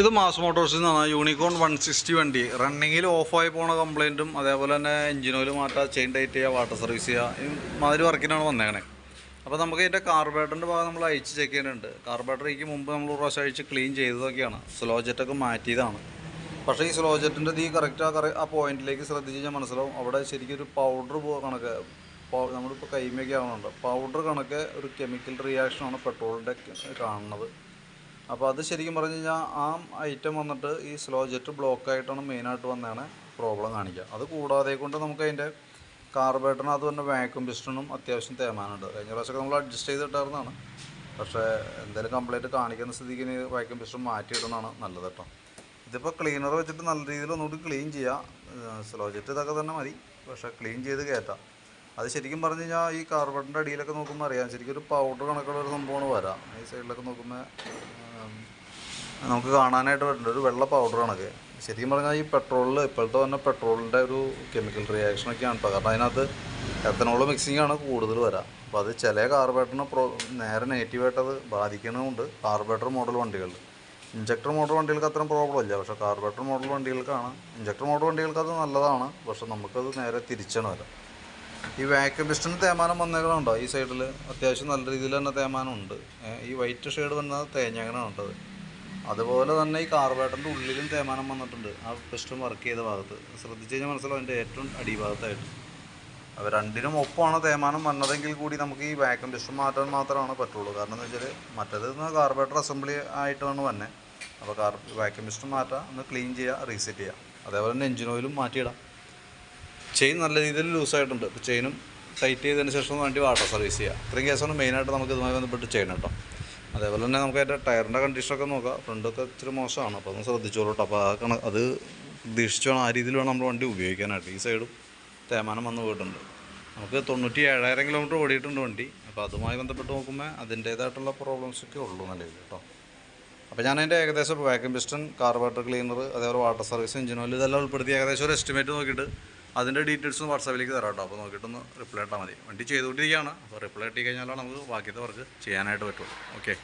ഇത് മാസ് മോട്ടോഴ്സിൽ നിന്നാണ്. Unicorn one sixty വണ്ടി. റണ്ണിങ്ങിൽ ഓഫായി പോണ കംപ്ലൈന്റും അതേപോലെ തന്നെ എഞ്ചിൻ ഓയിൽ മാറ്റുക ചെയിൻ ടൈറ്റ് ചെയ്യുക വാട്ടർ സർവീസ് ചെയ്യുക മാതിരി വർക്കിനാണ് വന്നേക്കണേ. അപ്പോൾ നമുക്ക് ഇതിന്റെ കാർബേറ്ററിന്റെ ഭാഗം നമ്മൾ അയച്ച് ചെക്ക് ചെയ്യുന്നുണ്ട്. കാർബേറ്ററിക്ക് മുമ്പ് നമ്മൾ പ്രാവശ്യം അഴിച്ച് ക്ലീൻ ചെയ്തതൊക്കെയാണ്. സ്ലോ ജെറ്റൊക്കെ മാറ്റിയതാണ്. പക്ഷേ ഈ സ്ലോ ജെറ്റിന്റെ ഈ കറക്റ്റ് ആ കറ ആ പോയിന്റിലേക്ക് ശ്രദ്ധിച്ച് കഴിഞ്ഞാൽ മനസ്സിലാവും. അവിടെ ശരിക്കും ഒരു പൗഡർ കണക്ക്. നമ്മളിപ്പോൾ കൈമയൊക്കെ ആവുന്നുണ്ട് പൗഡർ കണക്ക് ഒരു കെമിക്കൽ റിയാക്ഷനാണ് പെട്രോളിന്റെ കാണുന്നത്. അപ്പോൾ അത് ശരിക്കും പറഞ്ഞു കഴിഞ്ഞാൽ ആ ഐറ്റം വന്നിട്ട് ഈ സ്ലോ ജെറ്റ് ബ്ലോക്ക് ആയിട്ടാണ് മെയിനായിട്ട് വന്നതാണ് പ്രോബ്ലം കാണിക്കുക അത് കൂടാതെ കൊണ്ട് നമുക്ക് അതിന്റെ കാർബേറ്ററിനകത്ത് തന്നെ വാക്യൂം പിസ്റ്റണും അത്യാവശ്യം തേമാനുണ്ട് കഴിഞ്ഞ പ്രാവശ്യമൊക്കെ നമ്മൾ അഡ്ജസ്റ്റ് ചെയ്തിട്ടായിരുന്നതാണ്. പക്ഷേ എന്തെങ്കിലും കംപ്ലൈന്റ് കാണിക്കുന്ന സ്ഥിതിക്ക് ഇനി വാക്യൂം പിസ്റ്റൺ മാറ്റിയിടുന്നതാണ് നല്ലത് കേട്ടോ. ഇതിപ്പോൾ ക്ലീനർ വെച്ചിട്ട് നല്ല രീതിയിൽ ഒന്നുകൂടി ക്ലീൻ ചെയ്യുക സ്ലോ ജെറ്റ് ഇതൊക്കെ തന്നെ മതി. പക്ഷേ ക്ലീൻ ചെയ്ത് കയറ്റാം അത് ശരിക്കും പറഞ്ഞു കഴിഞ്ഞാൽ ഈ കാർബണിന്റെ അടിയിലൊക്കെ നോക്കുമ്പോൾ അറിയാം. ശരിക്കും ഒരു പൗഡർ കണക്കുള്ള ഒരു സംഭവമാണ് വരാം. ഈ സൈഡിലൊക്കെ നോക്കുമ്പോൾ നമുക്ക് കാണാനായിട്ട് വരുന്നുണ്ട് ഒരു വെള്ള പൗഡർ കണക്ക്. ശരിക്കും പറഞ്ഞാൽ ഈ പെട്രോളിൽ ഇപ്പോഴത്തെ തന്നെ പെട്രോളിന്റെ ഒരു കെമിക്കൽ റിയാക്ഷനൊക്കെയാണ് കേട്ടോ കാരണം അതിനകത്ത് എത്തനോൾ മിക്സിംഗ് ആണ് കൂടുതൽ വരാം. അപ്പോൾ അത് ചില കാർബേറ്ററിന് പ്രോ നേരെ നെഗറ്റീവായിട്ട് അത് ബാധിക്കണമുണ്ട് കാർബേറ്റർ മോഡൽ വണ്ടികളിൽ ഇഞ്ചക്ടർ മോഡൽ വണ്ടികൾക്ക് അത്രയും പ്രോബ്ലം ഇല്ല. പക്ഷേ കാർബേറ്റർ മോഡൽ വണ്ടികൾക്കാണ് ഇഞ്ചക്ടർ മോഡൽ വണ്ടികൾക്ക് അത് നല്ലതാണ്. പക്ഷേ നമുക്കത് നേരെ തിരിച്ചാണ് ഈ വാക്യൂം പിസ്റ്റൺ തേമാനം വന്നേക്കണുണ്ടോ? ഈ സൈഡിൽ അത്യാവശ്യം നല്ല രീതിയിൽ തന്നെ തേമാനം ഉണ്ട് ഈ വൈറ്റ് ഷെയ്ഡ് വന്നത് തേഞ്ഞങ്ങനാണ് കേട്ടത് അതുപോലെ തന്നെ ഈ കാർബേറ്ററിന്റെ ഉള്ളിലും തേമാനം വന്നിട്ടുണ്ട്. ആ പിസ്റ്റൺ വർക്ക് ചെയ്ത ഭാഗത്ത്. ശ്രദ്ധിച്ച് കഴിഞ്ഞാൽ മനസ്സിലാവും അതിന്റെ ഏറ്റവും അടിഭാഗത്തായിട്ട്. അപ്പോൾ രണ്ടിനും ഒപ്പമാണ് തേമാനം വന്നതെങ്കിൽ കൂടി നമുക്ക് ഈ വാക്യൂം പിസ്റ്റൺ മാറ്റാൻ മാത്രമാണ് പറ്റുള്ളൂ. കാരണം എന്ന് വെച്ചാൽ മറ്റേത് കാർബേറ്റർ അസംബ്ലി ആയിട്ടാണ് വന്നെ. അപ്പോൾ കാർ വാക്യൂം പിസ്റ്റൺ മാറ്റാം ഒന്ന് ക്ലീൻ ചെയ്യുക റീസെറ്റ് ചെയ്യുക അതേപോലെ തന്നെ എഞ്ചിൻ ഓയിലും മാറ്റിയിടാം. ചെയിൻ നല്ല രീതിയിൽ ലൂസായിട്ടുണ്ട്. അപ്പോൾ ചെയിനും ടൈറ്റ് ചെയ്തതിന് ശേഷം വണ്ടി വാട്ടർ സർവീസ് ചെയ്യുക ഇത്രയും കേസാണ് മെയിനായിട്ട് നമുക്ക് ഇതുമായി ബന്ധപ്പെട്ട് ചെയിൻ കേട്ടോ. അതേപോലെ തന്നെ നമുക്ക് അതിന്റെ ടയറിന്റെ കണ്ടീഷനൊക്കെ നോക്കാം. ഫ്രണ്ടൊക്കെ ഇച്ചിരി മോശമാണ്. അപ്പോൾ ഒന്ന് ശ്രദ്ധിച്ചോളൂ കേട്ടോ. അപ്പോൾ ആ അത് പ്രതീക്ഷിച്ച് വേണം ആ രീതിയിൽ വേണം നമ്മൾ വണ്ടി ഉപയോഗിക്കാനായിട്ട്. ഈ സൈഡും തേമാനം വന്ന് പോയിട്ടുണ്ട്. നമുക്ക് തൊണ്ണൂറ്റി ഏഴായിരം കിലോമീറ്റർ ഓടിയിട്ടുണ്ട് വണ്ടി. അപ്പോൾ അതുമായി ബന്ധപ്പെട്ട് നോക്കുമ്പോൾ അതിന്റേതായിട്ടുള്ള പ്രോബ്ലംസൊക്കെ ഉള്ളൂ നിലവിൽ കേട്ടോ. അപ്പോൾ ഞാൻ അതിന്റെ ഏകദേശം വാക്യൂം പിസ്റ്റൺ കാർബേറ്റർ ക്ലീനർ അതേപോലെ വാട്ടർ സർവീസ് എഞ്ചിൻ ഓയിൽ ഇതെല്ലാം ഉൾപ്പെടുത്തി ഏകദേശം ഒരു എസ്റ്റിമേറ്റ് നോക്കിയിട്ട് അതിന്റെ ഡീറ്റെയിൽസ് വാട്സാപ്പിലേക്ക് തരാം കേട്ടോ. അപ്പോൾ നോക്കിയിട്ടൊന്ന് റിപ്ലൈ ഇട്ടാൽ മതി. വണ്ടി ചെയ്തുകൊണ്ടിരിക്കുകയാണ്. അപ്പോൾ റിപ്ലൈ ഇട്ടി കഴിഞ്ഞാലാണ് നമുക്ക് ബാക്കിയത്തെ വർക്ക് ചെയ്യാനായിട്ട് പറ്റുള്ളൂ. ഓക്കെ